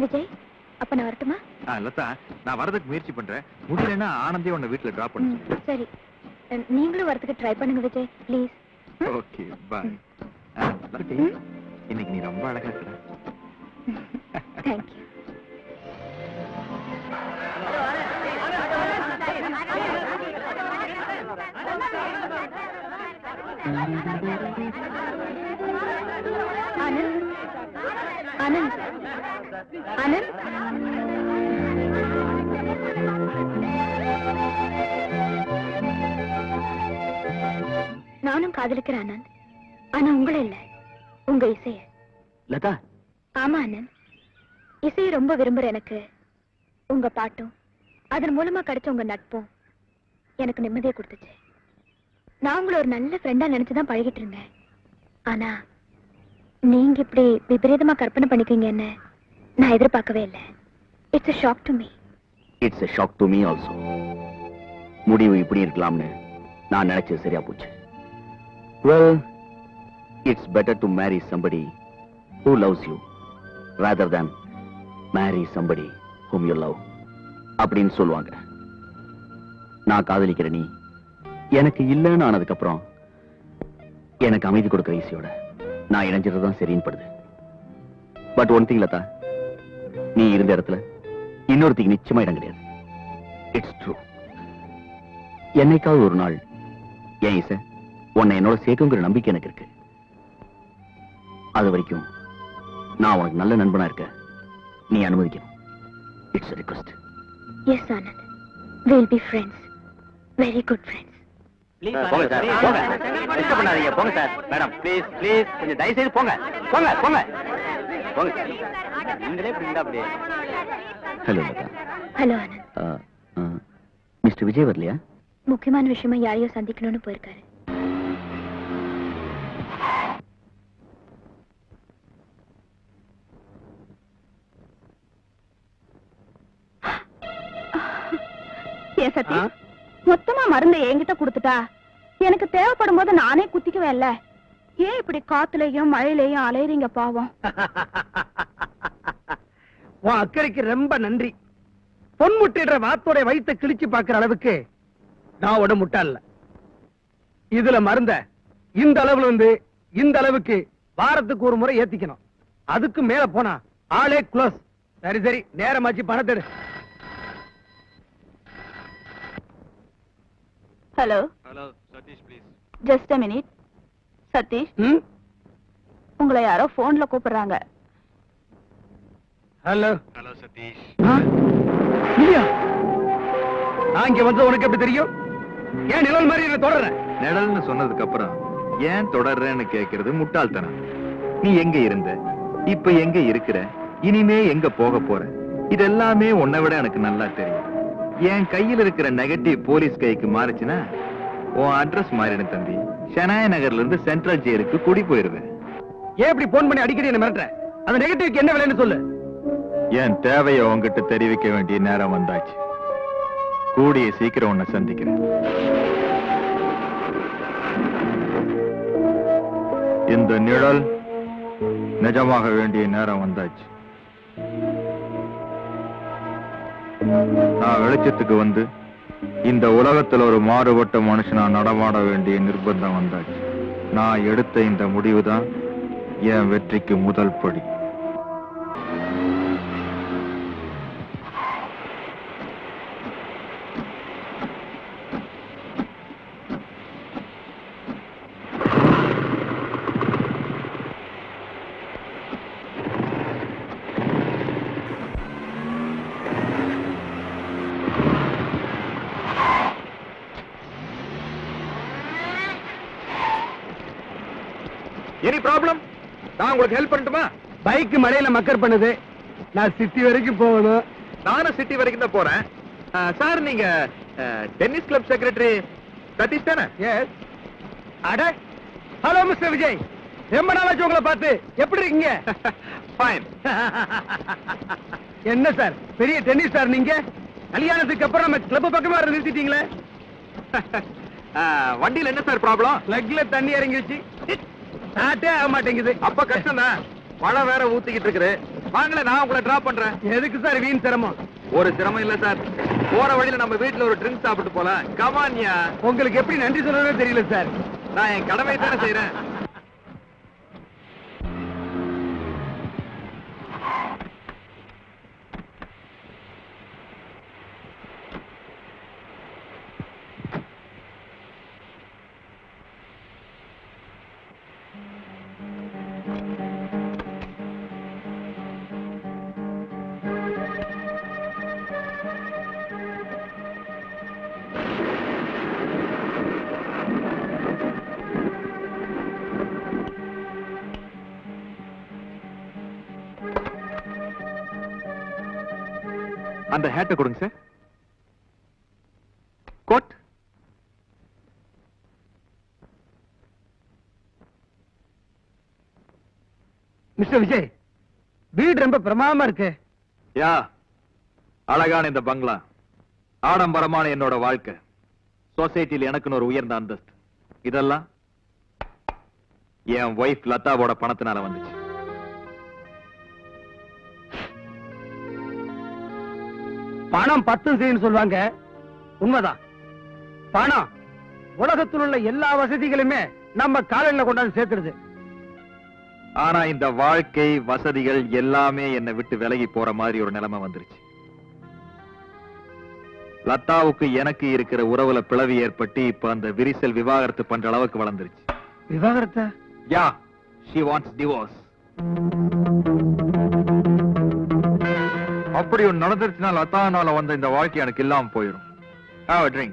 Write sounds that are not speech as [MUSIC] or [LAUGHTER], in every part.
விஜய் அப்ப நான் வரட்டுமா? லதா நான் வரதுக்கு முயற்சி பண்றேன். முடியலன்னா ஆனந்தே உன்னை வீட்டுல டிராப் பண்ணு சரி. நீங்களும் வரதுக்கு ட்ரை பண்ணுங்க விஜய் ப்ளீஸ் ஓகே பாய் இன்னைக்கு நீ ரொம்ப அழகா இருக்கிற தேங்க்யூ [LAUGHS] ஆனந்த் ஆனந்த் நானும் காதலிக்கிறேன் ஆனந்த் ஆனா உங்களை இல்ல உங்க இசைய. லதா. ஆமா ஆனந்த் இசையை ரொம்ப விரும்புற எனக்கு உங்க பாட்டும் அதன் மூலமா கிடைச்ச உங்க நட்பும் எனக்கு நிம்மதியை கொடுத்துச்சு. நான் உங்களை ஒரு நல்ல ஃப்ரெண்டா நினைச்சுதான் பழகிட்டு இருந்தேன். ஆனா நீங்க இப்படி விபரீதமா கற்பனை பண்ணிக்கீங்கன்னு நான் எதிர்பார்க்கவே இல்லை. It's a shock to me it's a shock to me also முடிவு இப்படி இருக்கலாம்னு நான் நினைச்சது சரியா போச்சு. Well it's better to marry somebody who loves you rather than marry somebody whom you love அப்படின்னு சொல்லுவாங்க. நான் காதலிக்கிற நீ எனக்கு இல்லைன்னு ஆனதுக்கு அப்புறம் எனக்கு அமைதி கொடுக்கிற ஈசியோட நான் இணைஞ்சது தான் சரின்னு படுது. பட் ஒன் திங் லதா நீ இருந்த இடத்துல இன்னொருத்திக்கு நிச்சயமா இடம் கிடையாது. இட்ஸ் ட்ரூ என்னைக்காவது ஒரு நாள் ஏன் இசை உன்னை என்னோட சேர்க்குங்கிற நம்பிக்கை எனக்கு இருக்கு. அது வரைக்கும் நான் உனக்கு நல்ல நண்பனா இருக்க நீ அனுமதிக்கணும். It's request yes Anand will be friends very good friends போங்க சார் போங்க. டிஸ்டர்ப் பண்ணாதீங்க. போங்க சார் மேடம் ப்ளீஸ் ப்ளீஸ் கொஞ்சம் தயவு செய்து போங்க. போங்க போங்க. போங்க. சார் நீங்களே இப்படி இருந்தா அப்படியே hello Latha hello Anand mister Vijay வரலையா? முக்கியமான விஷயமா யாரையோ சந்திக்கணும்னு போயிருக்காரு. ஏன் சத்தி மொத்தமா மருந்த என்கிட்ட கொடுத்துட்டா? எனக்கு தேவைப்படும் போது நானே குத்திக்குவேன்ல. ஏன் இப்படி காத்துலயும் மழையிலயும் அலையறீங்க பாவம்? [LAUGHS] உன் அக்கறைக்கு ரொம்ப நன்றி. பொன்முட்டிடுற வாத்தோட வயிற்ற கிழிச்சு பாக்குற அளவுக்கு நான் உட முட்டாள்ல இதுல மருந்த இந்த அளவுல இருந்து இந்த அளவுக்கு வாரத்துக்கு ஒரு முறை ஏத்திக்கணும். அதுக்கு மேல போனா ஆளே க்ளோஸ் சரி சரி நேரமாச்சு பணத்தை hello hello Satish please just a minute Satish ம் உங்களை யாரோ போன்ல கூப்பிடுறாங்க. ஹலோ ஹலோ சதீஷ் ஆ? இல்லையா? நான் இங்க வந்து உனக்கு எப்படி தெரியும்? ஏன் நிழல் மாதிரி என்ன தொடர்ற? நிழல்னு சொன்னதுக்கு அப்புறம் ஏன் தொடர்றேன்னு கேக்குறது முட்டாள்தனம். நீ எங்க இருந்த? இப்ப எங்க இருக்கிற? இனிமே எங்க போக போற? இது எல்லாமே உன்னை விட எனக்கு நல்லா தெரியும். என் கையில இருக்கிற நெகட்டிவ் போலீஸ் கைக்கு மாறுச்சுன்னா உன் அட்ரஸ் மாறிடும் தம்பி. ஷனாய நகர்ல இருந்து சென்ட்ரல் ஜெயிலுக்கு குடி போயிருவேன் ஏன் இப்படி போன் பண்ணி அடிக்கடி என்ன மிரட்டுற? அந்த நெகட்டிவ்க்கு என்ன விலைன்னு சொல்லு. என் தேவையை உன்கிட்ட தெரிவிக்க வேண்டிய நேரம் வந்தாச்சு. கூடிய சீக்கிரம் உன்னை சந்திக்கிறேன். இந்த நிழல் நிஜமாக வேண்டிய நேரம் வந்தாச்சு. நான் வெளிச்சத்துக்கு வந்து இந்த உலகத்துல ஒரு மாறுபட்ட மனுஷனா நடமாட வேண்டிய நிர்பந்தம் வந்தாச்சு. நான் எடுத்த இந்த முடிவுதான் என் வெற்றிக்கு முதல் படி எனி ப்ராப்ளம் நான் உங்களுக்கு ஹெல்ப் பண்ணட்டுமா? பைக் மழையில மக்கர் பண்ணுது. நான் சிட்டி வரைக்கும் போகணும். நானும் சிட்டி வரைக்கும் தான் போறேன். சார் நீங்க டென்னிஸ் கிளப் செக்ரட்டரி சதீஷ் தானே? எஸ் அட ஹலோ மிஸ்டர் விஜய் ரொம்ப நாளாச்சு உங்களை பார்த்து. எப்படி இருக்கீங்க? [LAUGHS] ஃபைன் என்ன சார் பெரிய டென்னிஸ் சார் நீங்க? கல்யாணத்துக்கு அப்புறம் நம்ம கிளப் பக்கமா நிறுத்திட்டீங்களே? [LAUGHS] வண்டியில என்ன சார் ப்ராப்ளம் லக்ல தண்ணி இறங்கிடுச்சு ஸ்டார்ட்டே ஆக மாட்டேங்குது. அப்ப கஷ்டம் தான். மழை வேற ஊத்திக்கிட்டு இருக்குது. வாங்களேன் நான் உங்களை டிராப் பண்றேன். எதுக்கு சார் வீண் சிரமம்? ஒரு சிரமம் இல்ல சார். போற வழியில நம்ம வீட்டுல ஒரு ட்ரிங்க் சாப்பிட்டு போலாம். கமான்யா உங்களுக்கு எப்படி நன்றி சொல்லணும்னு தெரியல சார். நான் என் கடமை தானே செய்யறேன் அந்த ஹேட்டை கொடுங்க சார் கோட் மிஸ்டர் விஜய் வீடு ரொம்ப பிரமாதமா இருக்கு. யா அழகான இந்த பங்களா. ஆடம்பரமான என்னோட வாழ்க்கை. சொசைட்டில எனக்குன்னு ஒரு உயர்ந்த அந்தஸ்து. இதெல்லாம் என் ஒய்ஃப் லதாவோட பணத்தினால வந்துச்சு. பணம் பத்தும் செய்யுன்னு சொல்லுவாங்க. உண்மைதான். பணம் உலகத்தில் உள்ள எல்லா வசதிகளுமே நம்ம காலையில கொண்டாந்து சேர்த்துடுது. ஆனா இந்த வாழ்க்கை வசதிகள் எல்லாமே என்னை விட்டு விலகி போற மாதிரி ஒரு நிலைமை வந்துருச்சு. லதாவுக்கு எனக்கு இருக்கிற உறவுல பிளவு ஏற்பட்டு இப்ப அந்த விரிசல் விவாகரத்து பண்ற அளவுக்கு வளர்ந்துருச்சு. விவாகரத்தை? யா ஷி வாண்ட்ஸ் டிவோர்ஸ் அப்படி ஒண்ணு நடந்துருச்சுன்னா அத்தானால வந்த இந்த வாழ்க்கை எனக்கு இல்லாம போயிடும் ஹாவ் a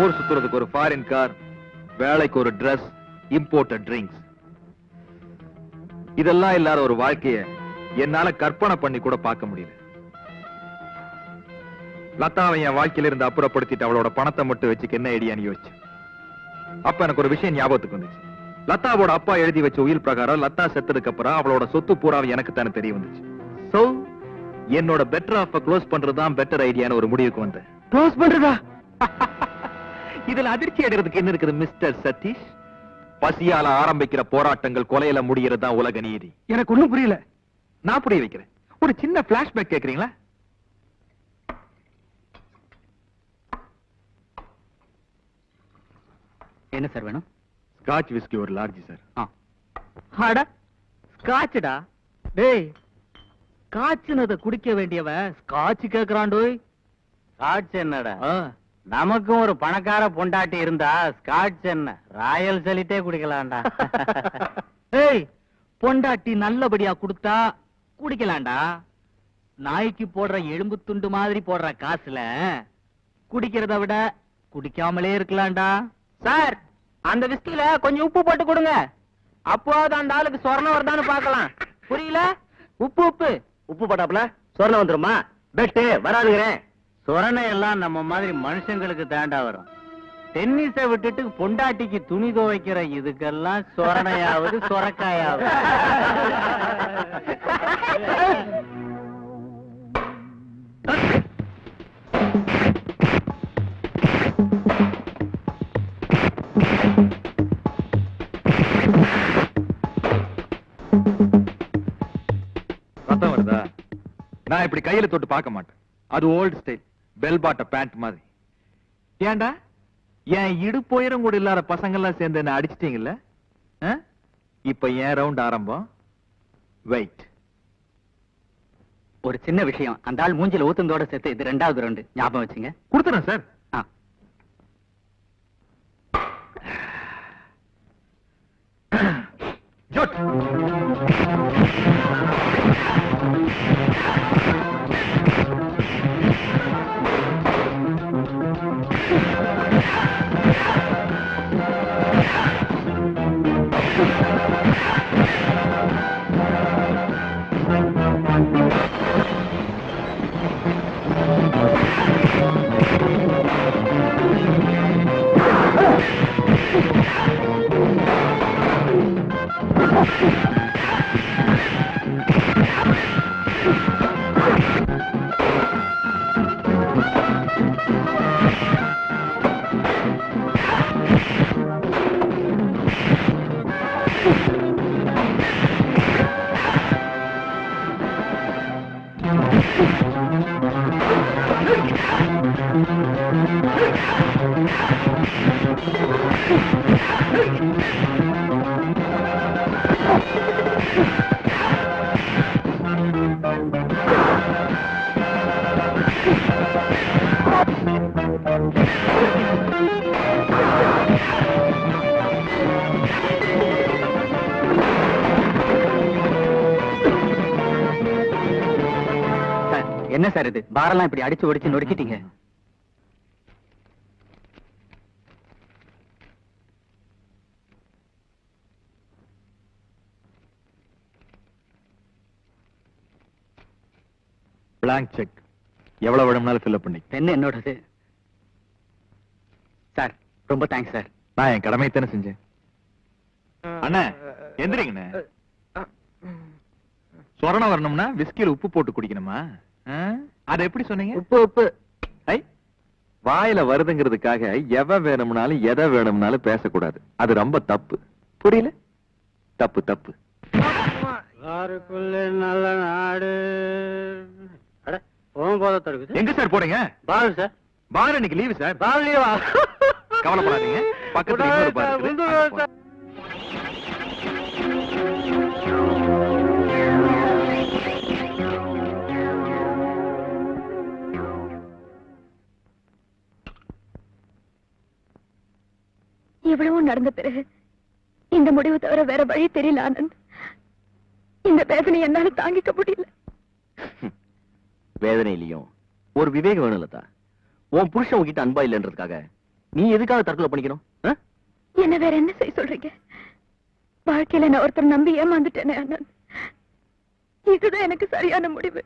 ஊர் சுத்துறதுக்கு ஒரு ஃபாரின் கார் வேலைக்கு ஒரு ட்ரெஸ் இம்போர்ட்டட் ட்ரிங்க்ஸ் இதெல்லாம் இல்லாத ஒரு வாழ்க்கைய என்னால கற்பனை பண்ணி கூட பார்க்க முடியல. லதாவை என் வாழ்க்கையில இருந்து அப்புறப்படுத்திட்டு அவளோட பணத்தை மட்டும் வச்சுக்க என்ன ஐடியான்னு யோசிச்சு அப்ப எனக்கு ஒரு விஷயம் ஞாபகத்துக்கு வந்துச்சு. லதாவோட அப்பா எழுதி வச்ச உயில் பிரகாரம் லதா செத்ததுக்கு அப்புறம் அவளோட சொத்து பூராவும் எனக்கு தானே தெரிய வந்துச்சு. சோ என்னோட பெட்டர் ஆஃப் க்ளோஸ் பண்றதுதான் பெட்டர் ஐடியான்னு ஒரு முடிவுக்கு வந்தேன். க்ளோஸ் பண்றதா? [LAUGHS] இதுல அதிர்ச்சி அடைறதுக்கு என்ன இருக்குது மிஸ்டர் சதீஷ்? பசியால ஆரம்பிக்கிற போராட்டங்கள் கொலையில முடியறது தான் உலக நீதி. எனக்கு ஒண்ணும் புரியல. நான் புரிய வைக்கிறேன். ஒரு சின்ன பிளாஷ்பேக் கேக்குறீங்களா என்ன சார் வேணும்? ஸ்காட்ச் விஸ்கி ஒரு லார்ஜ் சார் அட ஸ்காட்ச்டா டேய் காய்ச்சினத குடிக்க வேண்டியவன் ஸ்காட்ச் கேக்குறாண்டோய் ஸ்காட்ச் என்னடா? நமக்கும் ஒரு பணக்கார பொண்டாட்டி இருந்தா ஸ்காட்ச் என்ன? ராயல் சலிட்டே குடிக்கலாம்டா. [LAUGHS] ஏய் பொண்டாட்டி நல்லபடியா குடுத்தா குடிக்கலாம்டா. நாய்க்கு போடுற எலும்பு துண்டு மாதிரி போடுற காசுல குடிக்கிறத விட குடிக்காமலே இருக்கலாம்டா. சார் அந்த விஸ்கில கொஞ்சம் உப்பு போட்டு கொடுங்க. அப்போது அந்த ஆளுக்கு சொர்ணம் வருதான்னு பார்க்கலாம். புரியல? உப்பு உப்பு. உப்பு போட்டாப்ல சொர்ணம் வந்துருமா? பெட்டு வராதுங்கிறேன். சொரணை எல்லாம் நம்ம மாதிரி மனுஷங்களுக்கு தாண்டா வரும். டென்னிஸை விட்டுட்டு பொண்டாட்டிக்கு துணி துவைக்கிற இதுக்கெல்லாம் சொரணையாவது சொரக்காயாவது. ரத்தம் [LAUGHS] நான் இப்படி கையில தொட்டு பார்க்க மாட்டேன். அது old style bell bottom pant மாதிரி. ஏன்டா? என் இடுப்பு உயரம் கூட இல்லாத பசங்க எல்லாம் சேர்ந்து என்ன அடிச்சிட்டீங்கல்ல? இப்ப ஏன் ரவுண்ட் ஆரம்பம். வெயிட் ஒரு சின்ன விஷயம். அந்த ஆள் மூஞ்சில ஊத்துந்தோட சேர்த்து இது ரெண்டாவது ரவுண்டு ஞாபகம் வச்சுங்க. கொடுத்துறேன் சார். ஆ. [CLEARS THROAT] Thank என்ன சார் இது? பாரெல்லாம் இப்படி அடிச்சு ஒடிச்சு நொறுக்கிட்டீங்க. பிளாங்க் செக் எவ்வளவு வேணும்னாலும் ஃபில்அப் பண்ணி. பெண்ணு என்னோடது? சார் ரொம்ப தேங்க்ஸ் சார். நான் என் கடமை தானே செஞ்சேன். அண்ணா எந்திரிங்கண்ணே சொரணம் வரணும்னா விஸ்கில உப்பு போட்டு குடிக்கணுமா? அதை எப்படி சொன்னீங்க? உப்பு உப்பு. ஐ வாயில வருதுங்கிறதுக்காக எவ வேணும்னாலும் எதை வேணும்னாலும் பேசக்கூடாது. அது ரொம்ப தப்பு. புரியல? தப்பு தப்பு. யாருக்குள்ளே நல்ல நாடு. அட போகும்போது தடுக்குது. எங்க சார் போறீங்க பாரு சார். பார் இன்னைக்கு லீவு சார். பாருலையா கவலைப்படாதீங்க. பக்கத்துல நடந்த பிறகு இந்த முடிவு தவிர வேற வழி தெரியல ஆனந்த். இந்த வேதனை என்னால தாங்கிக்க முடியல. வேதனையிலையும் ஒரு விவேகம் வேணும் லதா உன் புருஷன் உன்கிட்ட அன்பா இல்லைன்றதுக்காக நீ எதுக்காக தற்கொலை பண்ணிக்கணும்? என்ன வேற என்ன செய்ய சொல்றீங்க? வாழ்க்கையில நான் ஒருத்தர் நம்பி ஏமாந்துட்டேனே ஆனந்த். இதுதான் எனக்கு சரியான முடிவு.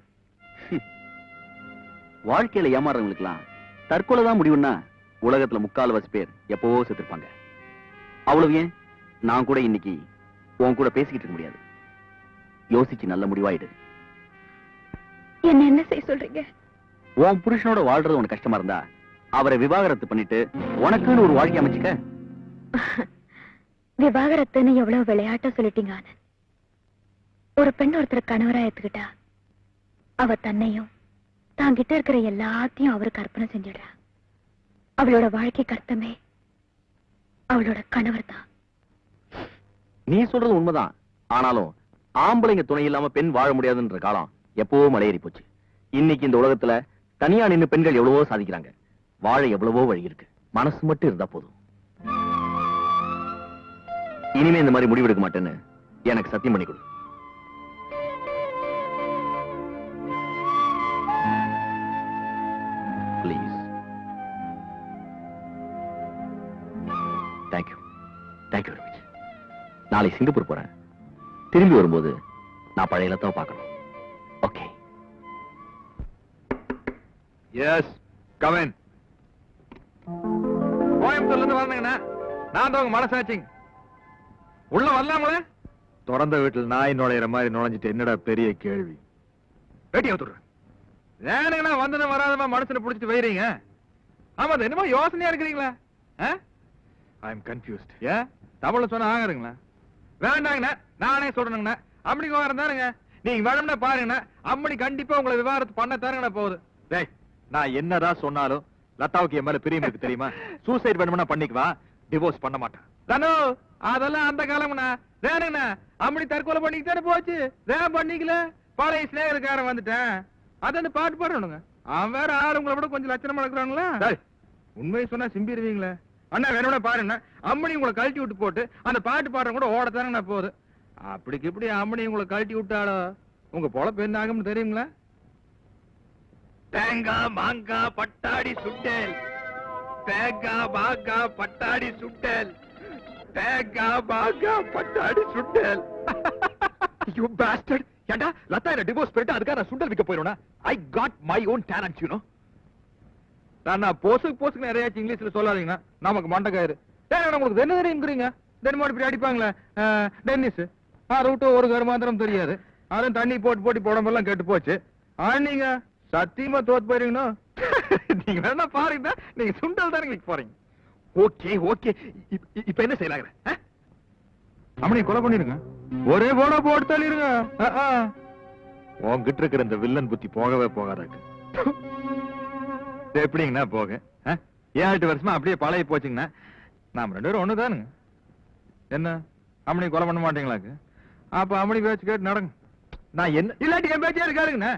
வாழ்க்கையில ஏமாறவங்களுக்குலாம் தற்கொலை தான் முடிவுன்னா உலகத்துல முக்கால்வாசி பேர் எப்பவோ செத்துருப்பாங்க. அவ்வளவு ஏன்? நான் கூட இன்னைக்கு உன் கூட பேசிக்கிட்டு இருக்க முடியாது. யோசிச்சு நல்ல முடிவாயிடு. என்ன என்ன செய்ய சொல்றீங்க? உன் புருஷனோட வாழ்றது உனக்கு கஷ்டமா இருந்தா அவரை விவாகரத்து பண்ணிட்டு உனக்குன்னு ஒரு வாழ்க்கை அமைச்சுக்க. [LAUGHS] விவாகரத்துன்னு எவ்வளவு விளையாட்டா சொல்லிட்டீங்க ஒரு பெண் ஒருத்தர் கணவரா ஏத்துக்கிட்டா அவ தன்னையும் தாங்கிட்ட இருக்கிற எல்லாத்தையும் அவருக்கு அர்ப்பணை செஞ்சிடுறா. அவளோட வாழ்க்கைக்கு அர்த்தமே அவளோட கணவர் தான். நீ சொல்றது உண்மைதான். ஆனாலும் ஆம்பளைங்க துணை இல்லாம பெண் வாழ முடியாதுன்ற காலம் எப்பவோ மலையேறி போச்சு. இன்னைக்கு இந்த உலகத்துல தனியா நின்னு பெண்கள் எவ்வளவோ சாதிக்கிறாங்க. வாழ எவ்வளவோ வழி இருக்கு. மனசு மட்டும் இருந்தா போதும். இனிமே இந்த மாதிரி முடிவெடுக்க மாட்டேன்னு எனக்கு சத்தியம் பண்ணி கொடு. நாளை சிங்கப்பூர் போறேன். திரும்பி வரும்போது நான் பழைய இடத்தை பார்க்கணும். ஓகே எஸ் கவன் கோயம்புத்தூர்ல இருந்து வரணுங்கண்ணா நான் தான் உங்க மனசாச்சிங் உள்ள வரலாங்களே திறந்த வீட்டில் நாய் நுழையிற மாதிரி நுழைஞ்சிட்டு என்னடா பெரிய கேள்வி? வெட்டி வந்துடுறேன் ஏனுங்கண்ணா வந்தன வராதமா மனுஷனை பிடிச்சிட்டு வைறீங்க ஆமா அது என்னமோ யோசனையா இருக்கிறீங்களா? ஐ எம் கன்ஃபியூஸ்ட் ஏன்? தமிழ்ல சொன்னா ஆகாதுங்களா? வேண்டாங்கண்ணா நானே சொல்றேங்கண்ணா அப்படி விவகாரம் தானுங்க நீங்க வேணும்னா பாருங்கண்ணா. அம்மணி கண்டிப்பா உங்களை விவாகரத்து பண்ண தானுங்கண்ணா போகுது. டேய் நான் என்னதான் சொன்னாலும் லதாவுக்கு என் மேல பிரியம் இருக்கு தெரியுமா? சூசைட் வேணும்னா பண்ணிக்குவா டிவோர்ஸ் பண்ண மாட்டேன். தனு அதெல்லாம் அந்த காலம்ண்ணா. வேணுங்கண்ணா. அப்படி தற்கொலை பண்ணிக்கிட்டே போச்சு. வேன் பண்ணிக்கல. பழைய சிநேகருக்காரன் வந்துட்டேன். அதான் பாட்டு பாடணுங்க. அவன் வேற ஆளுங்களை விட கொஞ்சம் லட்சணமா இருக்கிறாங்களா உண்மையை சொன்னா சிம்பிடுவீங்களே அண்ணா வேணும்னா பாருங்க. அம்மணி உங்களை கழட்டி விட்டு போட்டு அந்த பாட்டு பாடுற கூட ஓடத்தானே போகுது. அப்படிக்கு இப்படி அம்மணி உங்களை கழட்டி விட்டாலோ உங்க பொழப்பு என்ன ஆகும்னு தெரியுங்களா? தேங்காய் மாங்காய் பட்டாடி சுட்டேல். தேங்காய் மாங்காய் பட்டாடி சுட்டேல். தேங்காய் மாங்காய் பட்டாடி சுட்டேல். [LAUGHS] யூ பாஸ்டர்ட் ஏண்டா லதா என்ன டிவோர்ஸ் பண்ணிட்டு அதுக்காக நான் சுண்டல் விற்க போயிடுவேனா I got my own talent you know நான் போசுக்கு போசுக்கு நிறைய இங்கிலீஷ்ல சொல்லாதீங்கண்ணா நமக்கு மண்டக்காயிரு உங்களுக்கு என்ன தெரியுங்கிறீங்க தென்மாடி இப்படி அடிப்பாங்களே? டென்னிஸ். அதை விட்டு ஒரு கருமாந்திரம் தெரியாது. அதுவும் தண்ணி போட்டு போட்டு உடம்பெல்லாம் கெட்டு போச்சு. ஆனா நீங்க சத்தியமா தோத்து போயிருங்கண்ணா. [LAUGHS] நீங்க வேணா பாருங்க. நீங்க சுண்டல் தானே விற்க போறீங்க. Okay okay. இப்ப என்ன செய்யலாங்க? அம்மனி கொலை பண்ணிருங்க ஒரே போட போட்டு தள்ளிருங்க உங்ககிட்ட இருக்கிற இந்த வில்லன் புத்தி போகவே போகாதாக்கு. [LAUGHS] எப்படிங்கண்ணா போக? ஆ? ஏழு எட்டு வருஷமா அப்படியே பழகி போச்சுங்கண்ணா? நாம் ரெண்டு பேரும் ஒன்று தானுங்க என்ன? அம்மனி கொலை பண்ண மாட்டீங்களாக்கு? அப்போ அம்மனி பேச்சு கேட்டு நடங்க. நான் என்ன இல்லாட்டி என் பேச்சே இருக்காருங்கண்ணா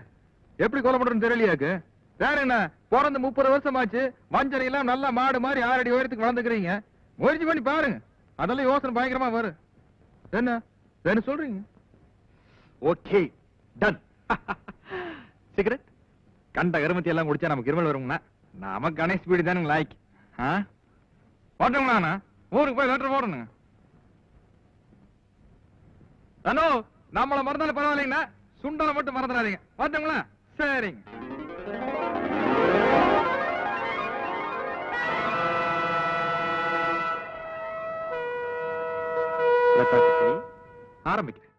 எப்படி கொலை பண்ணுறேன்னு தெரியலையாக்கு? வேற என்ன? பிறந்து முப்பது வருஷம் ஆச்சு வஞ்சனை எல்லாம் நல்லா மாடு மாதிரி ஆறடி உயரத்துக்கு வளர்ந்துக்கிறீங்க. முயற்சி பண்ணி பாருங்க. அதெல்லாம் யோசனை பயங்கரமா வரும். என்ன? என்ன சொல்றீங்க. ஓகே. டன் சிகரெட் [LAUGHS] கண்ட கருமத்தி எல்லாம் குடிச்சா நமக்கு இருமல் வருங்கண்ணா நாம கணேஷ் ஸ்பீடு தானுங்க லாய்க்கு. ஆ? ஓட்டங்களா ஊருக்கு போய் லெட்டர் போடணுங்க. அண்ணோ நம்மளை மறந்தாலும் பரவாயில்லைங்கண்ணா சுண்டலை மட்டும் மறந்துடாதீங்க. ஓட்டங்களா சரிங்க. ஆரம்பிக்கிறேன்.